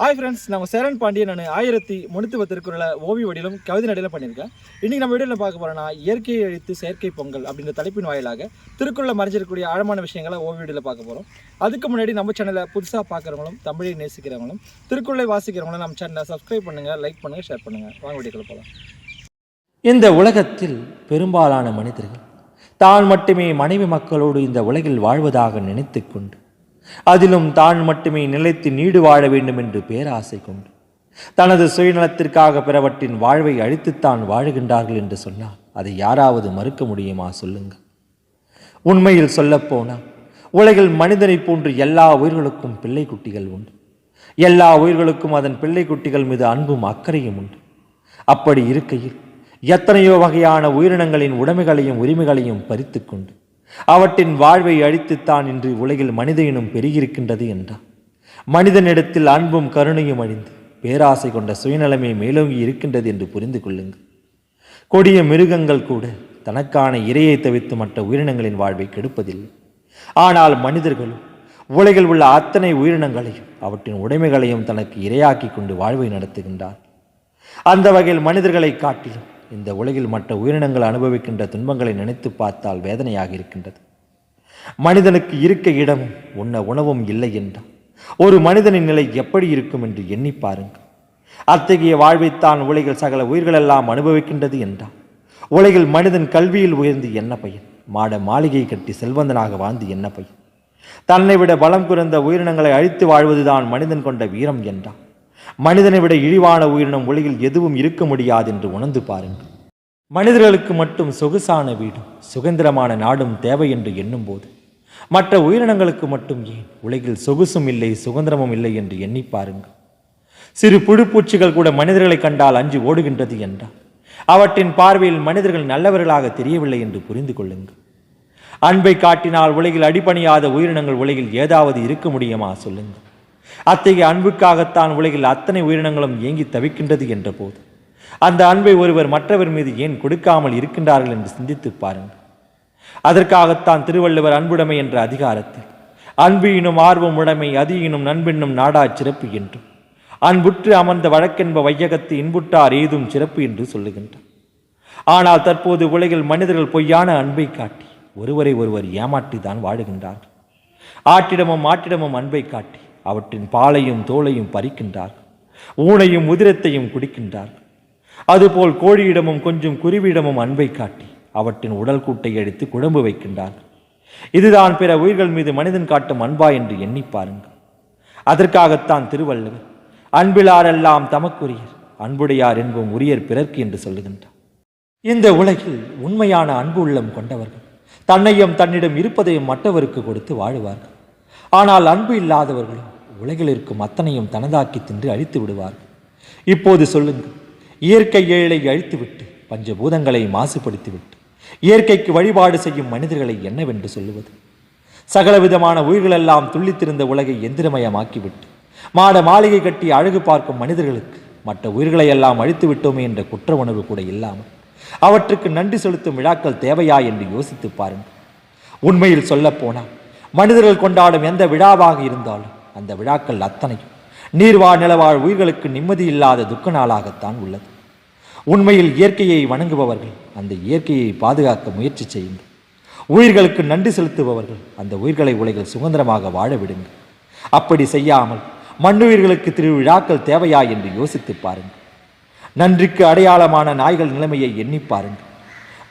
Hi friends நம்ம சேரன் பாண்டியன் நான் ஆயிரத்தி முன்னூற்றி திருக்குறளை ஓவிய வடிவிலும் கவிதை நடையில் பண்ணியிருக்கேன். இன்றைக்கி நம்ம வீடியோவில் பார்க்க போகிறோன்னா இயற்கையை அழித்து செயற்கை பொங்கல் அப்படின்ற தலைப்பின் வாயிலாக திருக்குறளை மறைஞ்சிருக்கக்கூடிய ஆழமான விஷயங்களை ஓவிய வடியில் பார்க்க போகிறோம் அதுக்கு முன்னாடி நம்ம சேனலை புதுசாக பார்க்குறவங்களும் தமிழை நேசிக்கிறவங்களும் திருக்குறளை வாசிக்கிறவங்களும் நம்ம சேனலை சப்ஸ்கிரைப் பண்ணுங்கள் லைக் பண்ணுங்கள் ஷேர் பண்ணுங்கள் வாங்க வீடியோக்குள்ள போகலாம் இந்த உலகத்தில் பெரும்பாலான மனிதர்கள் தான் மட்டுமே மனைவி மக்களோடு இந்த உலகில் வாழ்வதாக நினைத்து கொண்டு அதிலும் தான் மட்டுமே நிலைத்து நீடு வாழ வேண்டும் என்று பேராசை கொண்டு. தனது சுயநலத்திற்காக பிறவற்றின் வாழ்வை அழித்துத்தான் வாழுகின்றார்கள் என்று சொன்னால் அதை யாராவது மறுக்க முடியுமா சொல்லுங்கள் உண்மையில் சொல்லப்போனால் உலகில் மனிதனைப் போன்று எல்லா உயிர்களுக்கும் பிள்ளை குட்டிகள் உண்டு. எல்லா உயிர்களுக்கும் அதன் பிள்ளை குட்டிகள் மீது அன்பும் அக்கறையும் உண்டு. அப்படி இருக்கையில் எத்தனையோ வகையான உயிரினங்களின் உடைமைகளையும் உரிமைகளையும் பறித்து கொண்டு அவற்றின் வாழ்வை அழித்துத்தான் இன்று உலகில் மனித இனம் பெருகியிருக்கின்றது என்றார் மனிதனிடத்தில் அன்பும் கருணையும் அழிந்து பேராசை கொண்ட சுயநலமே மேலோங்கி இருக்கின்றது என்று புரிந்து கொள்ளுங்கள். கொடிய மிருகங்கள் கூட தனக்கான இரையை தவிர்த்து மற்ற உயிரினங்களின் வாழ்வை கெடுப்பதில்லை. ஆனால் மனிதர்களும் உலகில் உள்ள அத்தனை உயிரினங்களையும் அவற்றின் உடைமைகளையும் தனக்கு இரையாக்கி கொண்டு வாழ்வை நடத்துகின்றார் அந்த வகையில் மனிதர்களை காட்டிலும் இந்த உலகில் மற்ற உயிரினங்கள் அனுபவிக்கின்ற துன்பங்களை நினைத்து பார்த்தால் வேதனையாக இருக்கின்றது. மனிதனுக்கு இருக்க இடமும் உண்ண உணவும் இல்லை என்றால் ஒரு மனிதனின் நிலை எப்படி இருக்கும் என்று எண்ணி பாருங்கள். அத்தகைய வாழ்வைத்தான் உலகில் சகல உயிர்களெல்லாம் அனுபவிக்கின்றது என்றால் உலகில் மனிதன் கல்வியில் உயர்ந்து என்ன பயன்? மாட மாளிகை கட்டி செல்வந்தனாக வாழ்ந்து என்ன பயன்? தன்னை விட பலம் குறைந்த உயிரினங்களை அழித்து வாழ்வதுதான் மனிதன் கொண்ட வீரம் என்றான் மனிதனை விட இழிவான உயிரினம் உலகில் எதுவும் இருக்க முடியாது என்று உணர்ந்து பாருங்கள். மனிதர்களுக்கு மட்டும் சொகுசான வீடும் சுதந்திரமான நாடும் தேவை என்று எண்ணும்போது மற்ற உயிரினங்களுக்கு மட்டும் ஏன் உலகில் சொகுசும் இல்லை சுதந்திரமும் இல்லை என்று எண்ணி பாருங்கள். சிறு புழுப்பூச்சிகள் கூட மனிதர்களை கண்டால் அஞ்சு ஓடுகின்றது என்றால் அவற்றின் பார்வையில் மனிதர்கள் நல்லவர்களாக தெரியவில்லை என்று புரிந்து கொள்ளுங்கள். அன்பை காட்டினால் உலகில் அடிபணியாத உயிரினங்கள் உலகில் ஏதாவது இருக்க முடியுமா சொல்லுங்கள். அத்தகைய அன்புக்காகத்தான் உலகில் அத்தனை உயிரினங்களும் ஏங்கி தவிக்கின்றது என்ற போது அந்த அன்பை ஒருவர் மற்றவர் மீது ஏன் கொடுக்காமல் இருக்கின்றார்கள் என்று சிந்தித்து பாருங்கள். அதற்காகத்தான் திருவள்ளுவர் அன்புடைமை என்ற அதிகாரத்தில் அன்பு இனும் ஆர்வம் உடைமை அது இனும் நண்பென்னும் நாடா சிறப்பு என்றும் அன்புற்று அமர்ந்த வழக்கென்ப வையகத்து இன்புற்றார் ஏதும் சிறப்பு என்று சொல்லுகின்றார். ஆனால் தற்போது உலகில் மனிதர்கள் பொய்யான அன்பை காட்டி ஒருவரை ஒருவர் ஏமாற்றி தான் வாழுகின்றார்கள். ஆட்டிடமும் மாட்டிடமும் அன்பை காட்டி அவற்றின் பாலையும் தோலையும் பறிக்கின்றார்கள். ஊனையும் உதிரத்தையும் குடிக்கின்றார்கள். அதுபோல் கோழியிடமும் கொஞ்சம் குருவியிடமும் அன்பை காட்டி அவற்றின் உடல் கூட்டை அடித்து குழம்பு வைக்கின்றார்கள். இதுதான் பிற உயிர்கள் மீது மனிதன் காட்டும் அன்பா என்று எண்ணி பாருங்கள். அதற்காகத்தான் திருவள்ளுவர் அன்பிலாரெல்லாம் தமக்குரியர் அன்புடையார் என்பும் உரியர் பிறர்க்கு என்று சொல்லுகின்றார். இந்த உலகில் உண்மையான அன்பு உள்ளம் கொண்டவர்கள் தன்னையும் தன்னிடம் இருப்பதையும் மற்றவருக்கு கொடுத்து வாழுவார்கள். ஆனால் அன்பு இல்லாதவர்களும் உலகில் இருக்கும் அத்தனையும் தனதாக்கி தின்று அழித்து விடுவார்கள். இப்போது சொல்லுங்கள் இயற்கை ஏழை அழித்துவிட்டு பஞ்சபூதங்களை மாசுபடுத்திவிட்டு இயற்கைக்கு வழிபாடு செய்யும் மனிதர்களை என்னவென்று சொல்லுவது? சகலவிதமான உயிர்களெல்லாம் துள்ளித்திருந்த உலகை எந்திரமயமாக்கிவிட்டு மாட மாளிகை கட்டி அழகு பார்க்கும் மனிதர்களுக்கு மற்ற உயிர்களை எல்லாம் அழித்து விட்டோமே என்ற குற்ற உணர்வு கூட இல்லாமல் அவற்றுக்கு நன்றி செலுத்தும் விழாக்கள் தேவையா என்று யோசித்து பாருங்கள். உண்மையில் சொல்லப்போனால் மனிதர்கள் கொண்டாடும் எந்த விழாவாக இருந்தாலும் அந்த விழாக்கள் அத்தனையும் நீர்வாழ் நிலவாழ் உயிர்களுக்கு நிம்மதி இல்லாத துக்க நாளாகத்தான் உள்ளது. உண்மையில் இயற்கையை வணங்குபவர்கள் அந்த இயற்கையை பாதுகாக்க முயற்சி செய்யுங்கள். உயிர்களுக்கு நன்றி செலுத்துபவர்கள் அந்த உயிர்களை உலகில் சுதந்திரமாக வாழ விடுங்கள். அப்படி செய்யாமல் மண்ணுயிர்களுக்கு திருவிழாக்கள் தேவையா என்று யோசித்து பாருங்கள். நன்றிக்கு அடையாளமான நாய்கள் நிலைமையை எண்ணி பாருங்கள்.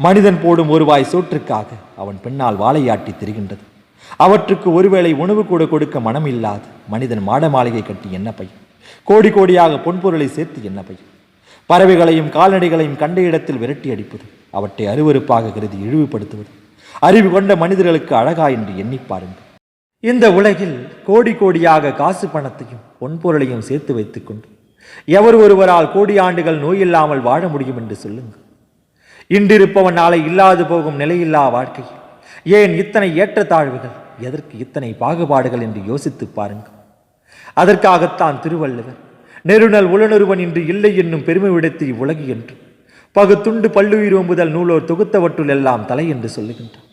மனிதன் போடும் ஒருவாய் சோற்றுக்காக அவன் பின்னால் வாழையாட்டி திரிகின்றது. அவற்றுக்கு ஒருவேளை உணவு கூட கொடுக்க மனம் இல்லாது மனிதன் மாட மாளிகை கட்டி என்ன பையன்? கோடி கோடியாக பொன்பொருளை சேர்த்து என்ன பையன்? பறவைகளையும் கால்நடைகளையும் கண்ட இடத்தில் விரட்டி அடிப்பது அவற்றை அருவருப்பாக கருதி இழிவுபடுத்துவது. அறிவு கொண்ட மனிதர்களுக்கு அழகா என்று எண்ணி பாருங்கள். இந்த உலகில் கோடி கோடியாக காசு பணத்தையும் பொன்பொருளையும் சேர்த்து வைத்துக்கொண்டு எவர் ஒருவரால் கோடி ஆண்டுகள் நோயில்லாமல் வாழ முடியும் என்று சொல்லுங்கள். இன்றிருப்பவன் நாளை இல்லாது போகும் நிலையில்லா வாழ்க்கை ஏன் இத்தனை ஏற்றத்தாழ்வுகள் எதற்கு இத்தனை பாகுபாடுகள் என்று யோசித்து பாருங்கள். அதற்காகத்தான் திருவள்ளுவர் நெருநல் உளனொருவன் இன்று இல்லை என்னும் பெருமை விடுத்து இவ்வுலகு என்று பகுத்துண்டு பல்லுயிரோம்புதல் நூலோர் தொகுத்தவற்றுள் எல்லாம் தலை என்று சொல்லுகின்றார்.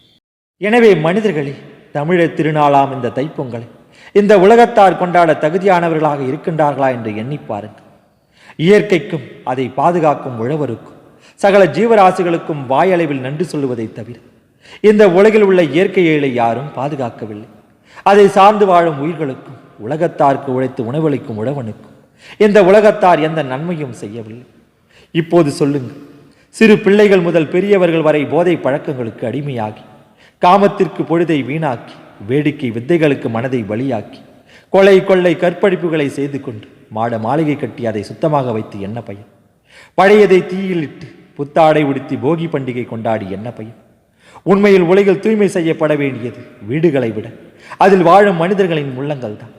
எனவே மனிதர்களே தமிழர் திருநாளாம் இந்த தைப்பொங்கலை இந்த உலகத்தார் கொண்டாட தகுதியானவர்களாக இருக்கின்றார்களா என்று எண்ணி பாருங்கள். இயற்கைக்கும் அதை பாதுகாக்கும் உழவருக்கும் சகல ஜீவராசிகளுக்கும் வாயளவில் நன்றி சொல்லுவதைத் தவிர இந்த உலகில் உள்ள இயற்கை ஏழை யாரும் பாதுகாக்கவில்லை. அதை சார்ந்து வாழும் உயிர்களுக்கும் உலகத்தாருக்கு உழைத்து உணவளிக்கும் உழவனுக்கும் இந்த உலகத்தார் எந்த நன்மையும் செய்யவில்லை. இப்போது சொல்லுங்கள் சிறு பிள்ளைகள் முதல் பெரியவர்கள் வரை போதை பழக்கங்களுக்கு அடிமையாகி காமத்திற்கு பொழுதை வீணாக்கி வேடிக்கை வித்தைகளுக்கு மனதை பலியாக்கி கொலை கொள்ளை கற்பழிப்புகளை செய்து கொண்டு மாட மாளிகை கட்டி அதை சுத்தமாக வைத்து என்ன பயன்? பழையதை தீயிலிட்டு புத்தாடை உடுத்தி போகி பண்டிகை கொண்டாடி என்ன பயன்? உண்மையில் உலகில் தூய்மை செய்யப்பட வேண்டியது வீடுகளை விட. அதில் வாழும் மனிதர்களின் உள்ளங்கள் தான்.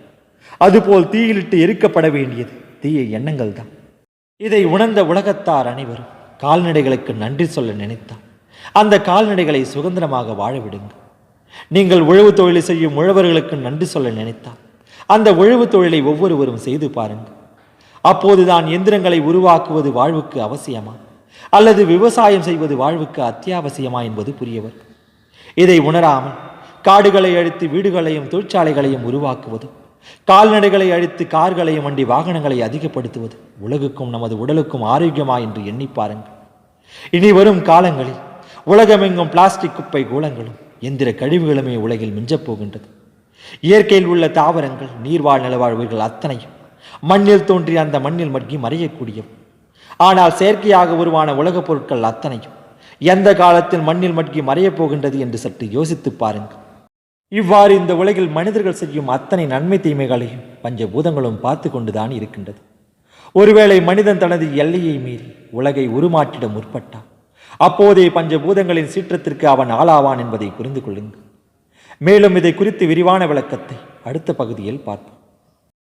அதுபோல் தீயிலிட்டு எரிக்கப்பட வேண்டியது தீய எண்ணங்கள் தான். இதை உணர்ந்த உலகத்தார் அனைவரும் கால்நடைகளுக்கு நன்றி சொல்ல நினைத்தார். அந்த கால்நடைகளை சுதந்திரமாக வாழவிடுங்கள் நீங்கள் உழவு தொழிலை செய்யும் உழவர்களுக்கு நன்றி சொல்ல நினைத்தார் அந்த உழவு தொழிலை ஒவ்வொருவரும் செய்து பாருங்கள். அப்போதுதான் எந்திரங்களை உருவாக்குவது வாழ்வுக்கு அவசியமா? அல்லது விவசாயம் செய்வது வாழ்வுக்கு அத்தியாவசியமா என்பது புரியவர். இதை உணராமல் காடுகளை அழித்து வீடுகளையும் தொழிற்சாலைகளையும் உருவாக்குவது கால்நடைகளை அழித்து கார்களையும் வண்டி வாகனங்களை அதிகப்படுத்துவது உலகுக்கும் நமது உடலுக்கும் ஆரோக்கியமா என்று எண்ணி பாருங்கள். இனி வரும் காலங்களில் உலகமெங்கும் பிளாஸ்டிக் குப்பை கூலங்களும் எந்திர கழிவுகளுமே உலகில் மிஞ்சப் போகின்றது. இயற்கையில் உள்ள தாவரங்கள் நீர்வாழ் நிலவாழ் அத்தனையும் மண்ணில் தோன்றி அந்த மண்ணில் மட்கி மறையக்கூடியவை. ஆனால் செயற்கையாக உருவான உலகப் பொருட்கள் அத்தனையும் எந்த காலத்தில் மண்ணில் மட்கி மறையப் போகின்றது என்று சற்று யோசித்துப் பாருங்கள். இவ்வாறு இந்த உலகில் மனிதர்கள் செய்யும் அத்தனை நன்மை தீமைகளையும் பஞ்சபூதங்களும் பார்த்து கொண்டுதான் இருக்கின்றது. ஒருவேளை மனிதன் தனது எல்லையை மீறி உலகை உருமாற்றிட முற்பட்டான். அப்போதே பஞ்சபூதங்களின் சீற்றத்திற்கு அவன் ஆளாவான் என்பதை புரிந்து கொள்ளுங்கள். மேலும் இதை குறித்து விரிவான விளக்கத்தை அடுத்த பகுதியில் பார்ப்போம்.